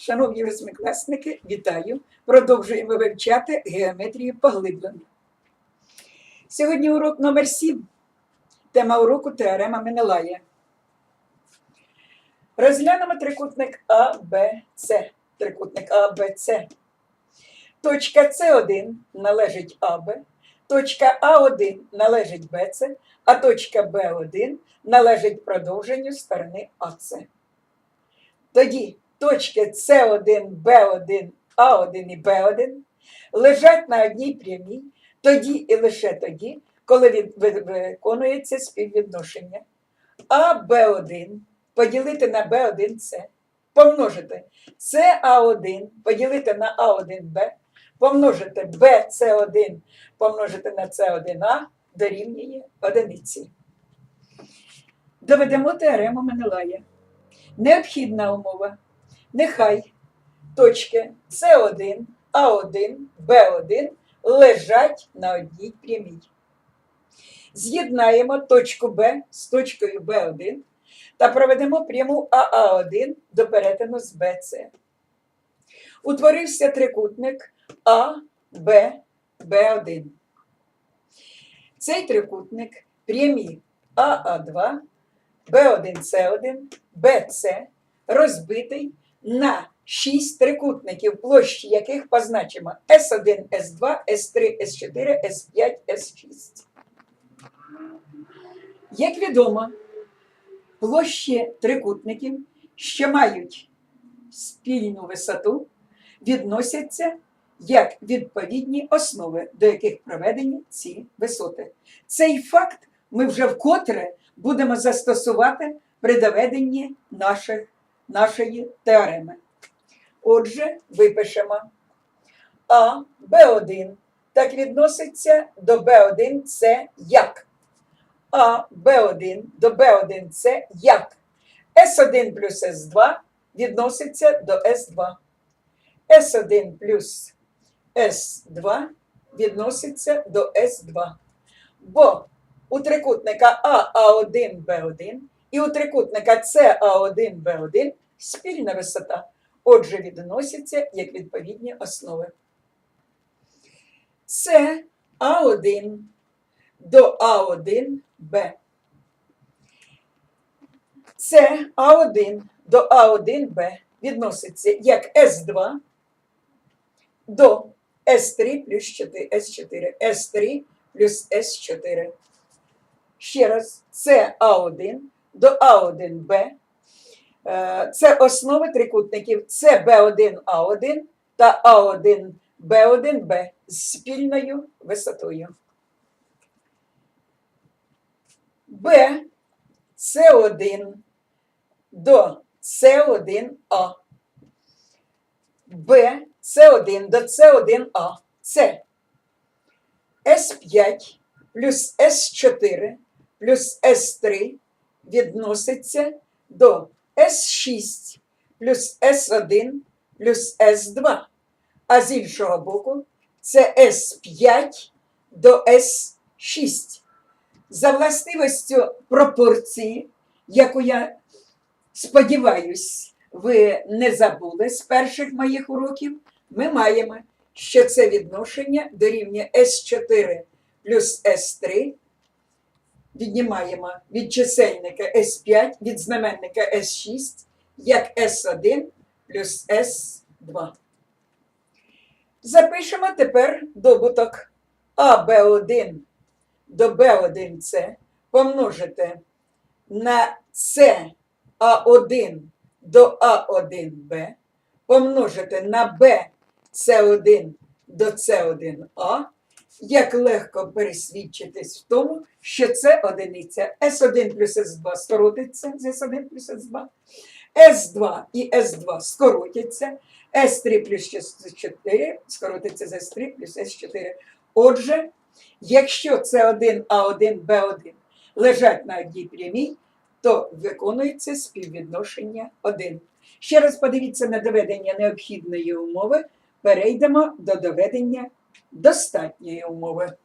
Шановні восьмикласники, вітаю! Продовжуємо вивчати геометрію поглиблено. Сьогодні урок номер 7. Тема уроку теорема Менелая. Розглянемо трикутник А. Трикутник А. Точка С1 належить АБ, точка А1 належить БЦ, а точка Б1 належить продовженню сторони АС. Тоді точки С1, Б1, А1 і Б1 лежать на одній прямій, тоді і лише тоді, коли виконується співвідношення. А Б1 поділити на Б1С, помножити СА1 поділити на А1Б, помножити БС1 помножити на С1А дорівнює одиниці. Доведемо теорему Менелая. Необхідна умова. Нехай точки С1, А1, Б1 лежать на одній прямій. З'єднаємо точку Б з точкою Б1 та проведемо пряму АА1 до перетину з БЦ. Утворився трикутник А, Б, Б1. Цей трикутник прямі АА2, Б1С1, БЦ розбитий на 6 трикутників, площі яких позначимо С1, С2, С3, С4, С5, С6. Як відомо, площі трикутників, що мають спільну висоту, відносяться як відповідні основи, до яких проведені ці висоти. Цей факт ми вже вкотре будемо застосувати при доведенні наших, нашої теореми. Отже, випишемо А Б1 так відноситься до Б1 це як? А Б1 до Б1 це як? С1 плюс С2 відноситься до С2. С1 плюс С2 відноситься до С2. Бо у трикутника АА1 Б1 і у трикутника СА1 Б1 спільна висота. Отже, відносяться як відповідні основи. Це А1 до А1 Б. Це А1 до А1 Б відноситься як С2 до С3 плюс 4, С4, С3 плюс С4. Ще раз, це А1 до А1Б. Е, Це основи трикутників Це Б1А1 та А1Б1Б з спільною висотою. Б С1 до С1А. Б С1 до С1А. Це С5 плюс С4 плюс С3 відноситься до С6 плюс С1 плюс С2. А з іншого боку, це С5 до С6. За властивостю пропорції, яку я сподіваюсь, ви не забули з перших моїх уроків, ми маємо, що це відношення дорівнює С4 плюс С3. Віднімаємо від чисельника С5 від знаменника С6 як С1 плюс С2. Запишемо тепер добуток АБ1 до Б1С помножити на СА1 до А1Б помножити на БС1 до С1А, як легко пересвідчитись в тому, що це одиниця. С1 плюс С2 скоротиться з С1 плюс С2, С2 і С2 скоротяться, С3 плюс С4 скоротиться з С3 плюс С4. Отже, якщо С1, А1, Б1 лежать на одній прямій, то виконується співвідношення 1. Ще раз подивіться на доведення необхідної умови, перейдемо до доведення достатньої умови.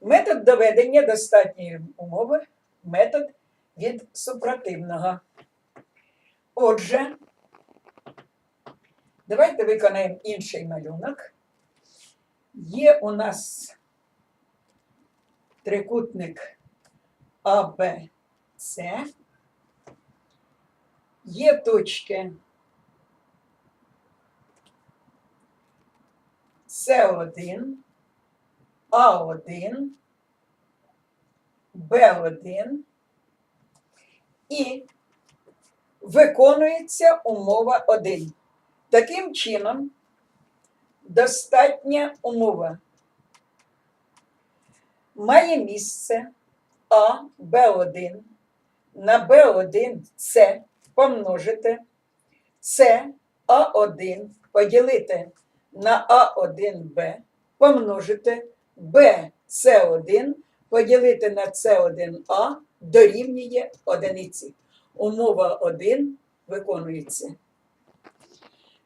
Метод доведення достатньої умови метод від супротивного. Отже, Давайте виконаємо інший малюнок. Є у нас трикутник АБЦ. Є точки С1, А1, Б1 і виконується умова 1. Таким чином, достатня умова. Має місце А Б1 на Б1 С помножити. С А1 поділити на А1Б помножити Б С1 поділити на С1А дорівнює одиниці. Умова 1 виконується.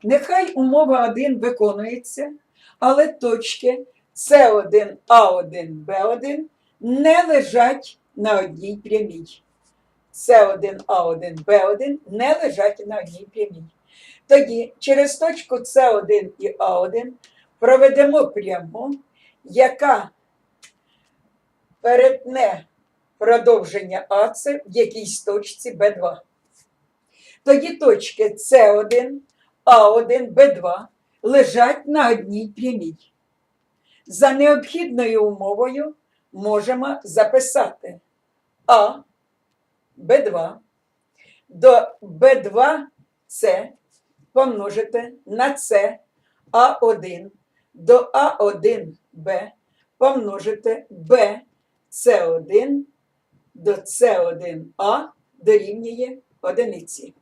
Нехай умова 1 виконується, але точки С1, А1, Б1 не лежать на одній прямій. С1, А1, Б1 не лежать на одній прямій. Тоді через точку С1 і А1 проведемо пряму, яка перетне продовження АЦ в якійсь точці Б2. Тоді точки С1, А1, Б2 лежать на одній прямій. За необхідною умовою можемо записати А, Б2 до Б2С помножити на С А1 до А1Б помножити Б С1 до С1А дорівнює одиниці.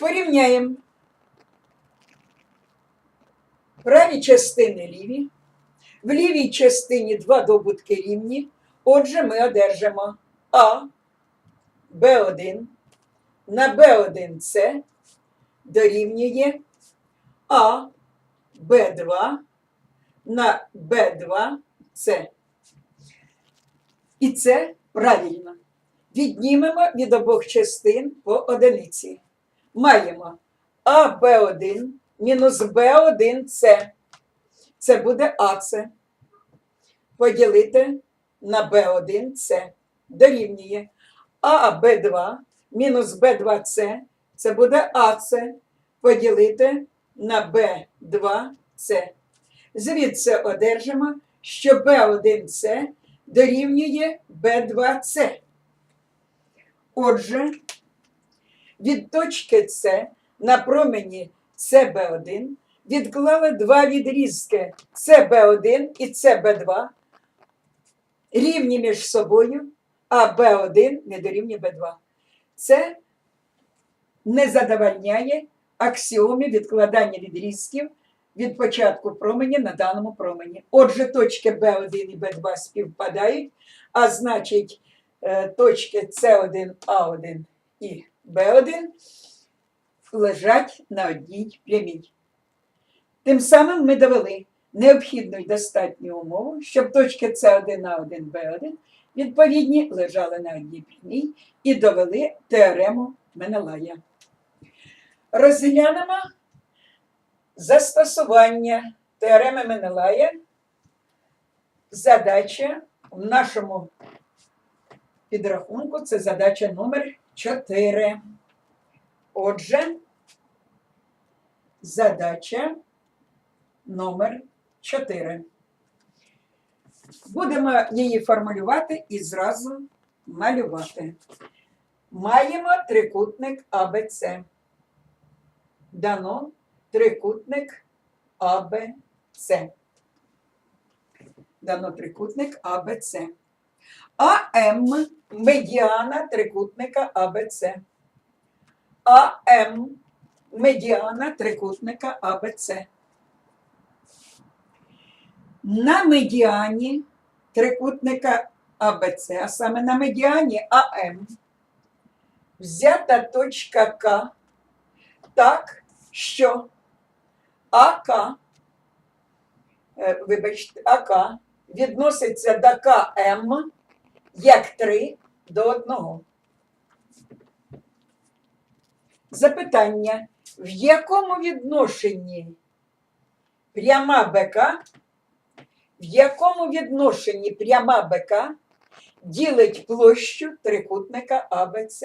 Порівняємо праві частини ліві. В лівій частині два добутки рівні. Отже, ми одержимо А Б1 на Б1С дорівнює А Б2 на Б2С. І це правильно. Віднімемо від обох частин по одиниці. Маємо АБ1 мінус Б1С. Це буде АЦ. Поділити на Б1С. Дорівнює АБ2 мінус Б2С. Це буде АЦ. Поділити на Б2С. Звідси одержимо, що Б1С дорівнює Б2С. Отже, від точки С на промені СБ1 відклали два відрізки СБ1 і СБ2 рівні між собою, а Б1 не дорівнює Б2. Це не задовольняє аксіомі відкладання відрізків від початку промені на даному промені. Отже, точки B1 і B2 співпадають, а значить, е, точки С1, А1 і Б1 лежать на одній прямій. Тим самим ми довели необхідну й достатню умову, щоб точки С1, А1, Б1 відповідні лежали на одній прямій і довели теорему Менелая. Розглянемо застосування теореми Менелая. Задача в нашому підрахунку це задача номер 4. Отже, задача номер 4. Будемо її формулювати і зразу малювати. Маємо трикутник АБЦ. Дано трикутник АБЦ. Дано трикутник АБЦ. АМ медіана трикутника АБЦ. АМ медіана трикутника АБЦ. На медіані трикутника АБЦ, а саме на медіані АМ, взята точка К так, що АК, е, вибачте, АК відноситься до КМ як 3 до 1. Запитання. В якому відношенні пряма БК, в якому відношенні пряма БК ділить площу трикутника АБЦ?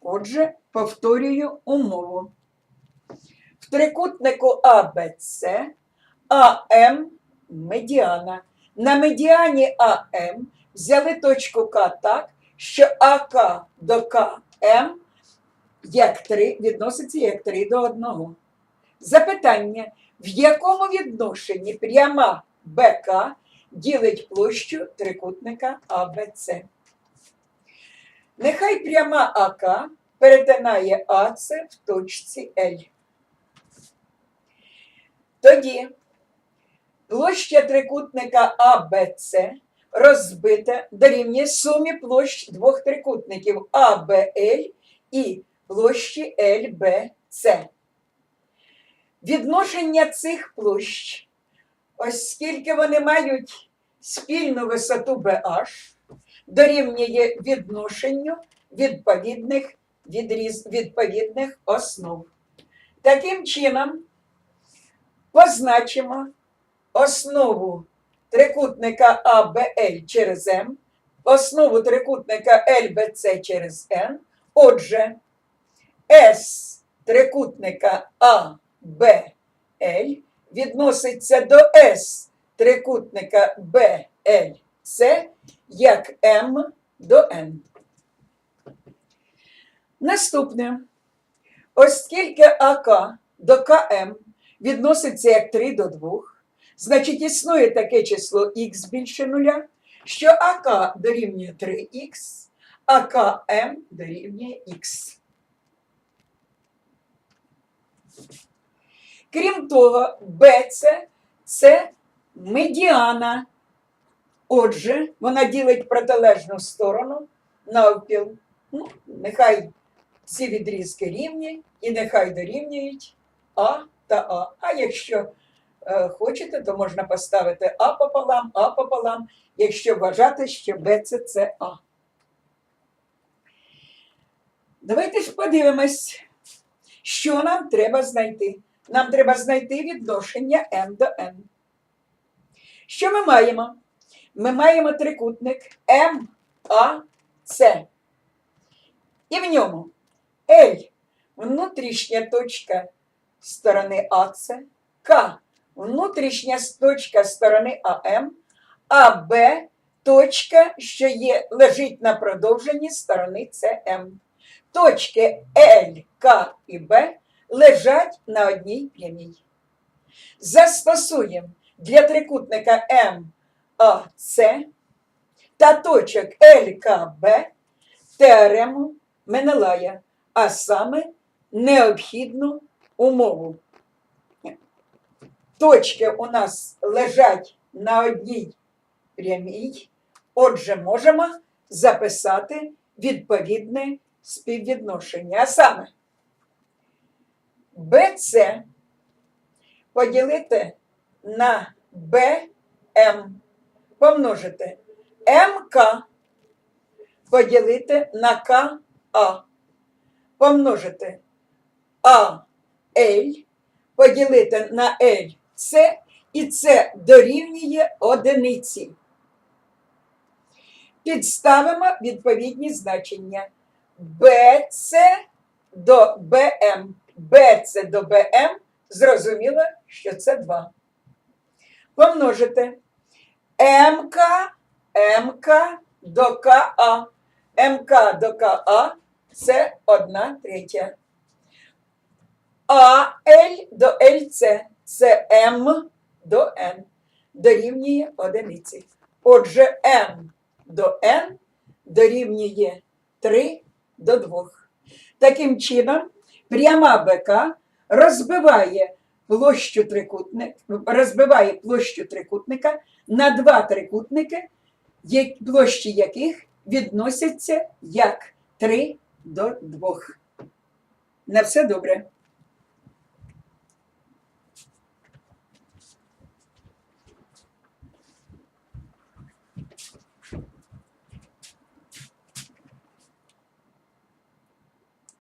Отже, повторюю умову. В трикутнику АБЦ АМ медіана. На медіані АМ взяли точку К так, що АК до КМ як 3, відноситься як 3 до 1. Запитання, в якому відношенні пряма БК ділить площу трикутника АБЦ? Нехай пряма АК перетинає АЦ в точці Л. Тоді площа трикутника АБЦ розбита дорівнює сумі площ двох трикутників АБЛ і площі ЛБЦ. Відношення цих площ, оскільки вони мають спільну висоту BH, дорівнює відношенню відповідних, відріз, відповідних основ. Таким чином, позначимо основу трикутника АБЛ через М, основу трикутника ЛБЦ через Н. Отже, С трикутника АБЛ відноситься до С трикутника БЛЦ як М до Н. Наступне. Оскільки АК до КМ відноситься як 3 до 2, значить існує таке число х більше нуля, що АК дорівнює 3х, а КМ дорівнює х. Крім того, БЦ це медіана. Отже, вона ділить протилежну сторону навпіл. Ну, нехай ці відрізки рівні і нехай дорівнюють А та А. А якщо е, хочете, то можна поставити А пополам, А пополам, якщо вважати, що БЦ це А. Давайте ж подивимось, що нам треба знайти. Нам треба знайти відношення N до N. Що ми маємо? Ми маємо трикутник МАЦ. І в ньому L внутрішня точка сторони АЦ, К внутрішня точка сторони АМ, а Б точка, що є, лежить на продовженні сторони СМ. Точки Л, К і Б лежать на одній прямій. Застосуємо для трикутника МАЦ та точок ЛКБ теорему Менелая, а саме необхідну умову. Точки у нас лежать на одній прямій, отже, можемо записати відповідне співвідношення. А саме BC поділити на BM, помножити МК поділити на КА, помножити АЛ, поділити на ЛЦ, і це дорівнює одиниці. Підставимо відповідні значення. БЦ до БМ. БЦ до БМ, зрозуміло, що це 2. Помножити МК, МК до КА. МК до КА це 1 третя. АЛ до ЛЦ це М до Н. Дорівнює одиниці. Отже, М до Н дорівнює 3 до 2. Таким чином, пряма БК розбиває площу трикутника, розбиває площу трикутника на два трикутники, площі яких відносяться як 3 до 2. На все добре.